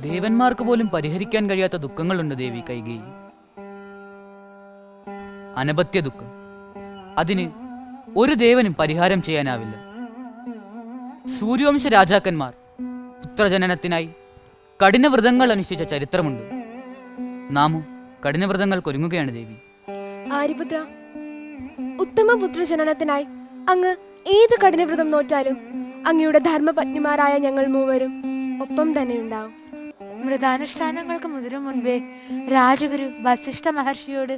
ദേവന്മാർക്ക് പോലും പരിഹരിക്കാൻ കഴിയാത്ത ദുഃഖങ്ങളുണ്ട് ദേവി കൈകേയി അനപത്യ ദുഃഖം. അതിന് ഒരു ദേവനും പരിഹാരം ചെയ്യാനാവില്ല. സൂര്യവംശ രാജാക്കന്മാർ പുത്രജനനത്തിനായി കഠിനവ്രതങ്ങൾ അനുഷ്ഠിച്ച ചരിത്രമുണ്ട്. നാമോ കഠിനവ്രതങ്ങൾക്ക് ഒരുങ്ങുകയാണ് ദേവി. ആര്യപുത്ര ഉത്തമ പുത്രജനനത്തിനായി അങ്ങ് ഏത് കഠിനവ്രതം നോറ്റാലും അങ്ങയുടെ ധർമ്മപത്നിമാരായ ഞങ്ങൾ മൂവരും ഒപ്പം തന്നെ ഉണ്ടാവും. വ്രതാനുഷ്ഠാനങ്ങൾക്ക് മുതിരും മുൻപേ രാജഗുരു വസിഷ്ഠ മഹർഷിയോട്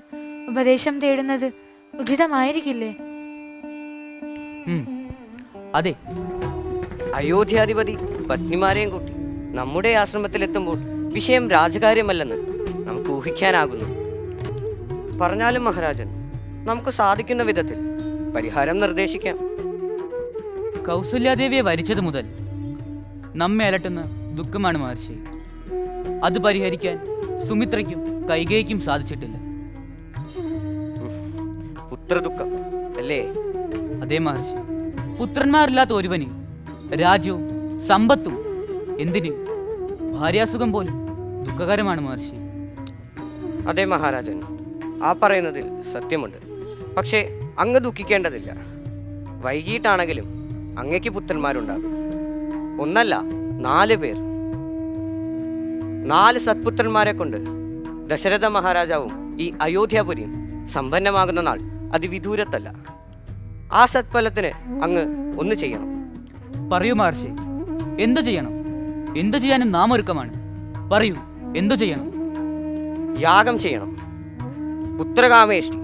ഉപദേശം തേടുന്നത് ഉചിതമായിരിക്കില്ലേ? അതെ. അയോധ്യാധിപതി പത്നിമാരെയും കൂട്ടി നമ്മുടെ ആശ്രമത്തിലെത്തുമ്പോൾ വിഷയം രാജകാര്യമല്ലെന്ന് നമുക്ക് ഊഹിക്കാനാകുന്നു. പറഞ്ഞാലും മഹാരാജൻ നമുക്ക് സാധിക്കുന്ന വിധത്തിൽ പരിഹാരം നിർദ്ദേശിക്കാം. കൗസല്യാദേവിയെ വരിച്ചത് മുതൽ നമ്മെ അലട്ടുന്ന ദുഃഖമാണ് മഹർഷി. അത് പരിഹരിക്കാൻ സുമിത്രയ്ക്കും കൈകേയ്ക്കും സാധിച്ചിട്ടില്ല. പുത്രദുഃഖം അല്ലേ? അതേ മഹർഷി. പുത്രന്മാരില്ലാത്ത ഒരുവന് രാജ്യവും സമ്പത്തും എന്തിന്? ഭാര്യാസുഖം പോലും ദുഃഖകരമാണ് മഹർഷി. അതെ മഹാരാജൻ ആ പറയുന്നതിൽ സത്യമുണ്ട്. പക്ഷേ അങ്ങ് ദുഃഖിക്കേണ്ടതില്ല. വൈകിട്ടാണെങ്കിലും അങ്ങയ്ക്ക് പുത്രന്മാരുണ്ടാകും. ഒന്നല്ല നാല് പേർ. നാല് സത്പുത്രന്മാരെ കൊണ്ട് ദശരഥ മഹാരാജാവും ഈ അയോധ്യാപുരിയും സമ്പന്നമാകുന്ന നാൾ അതിവിദൂരത്തല്ല. ആ സത്ഫലത്തിന് അങ്ങ് ഒന്ന് ചെയ്യണം. പറയൂ മഹർഷി എന്തു ചെയ്യണം? എന്തു ചെയ്യാനും നാം ഒരുക്കമാണ്. പറയൂ എന്തു ചെയ്യണം? യാഗം ചെയ്യണം. പുത്രകാമേഷ്ടി.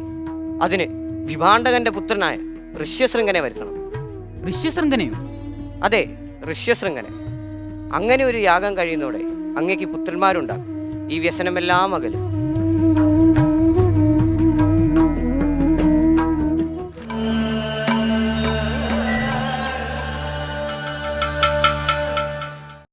അതിന് വിഭാണ്ഡകന്റെ പുത്രനായ ഋഷ്യശൃംഖനെ വരുത്തണം. ഋഷ്യശൃംഖനെയോ അതെ ഋഷ്യശൃംഖനെ അങ്ങനെ ഒരു യാഗം കഴിയുന്നതോടെ അങ്ങേക്ക് പുത്രന്മാരുണ്ടാകും. ഈ വ്യസനമെല്ലാം അകലും.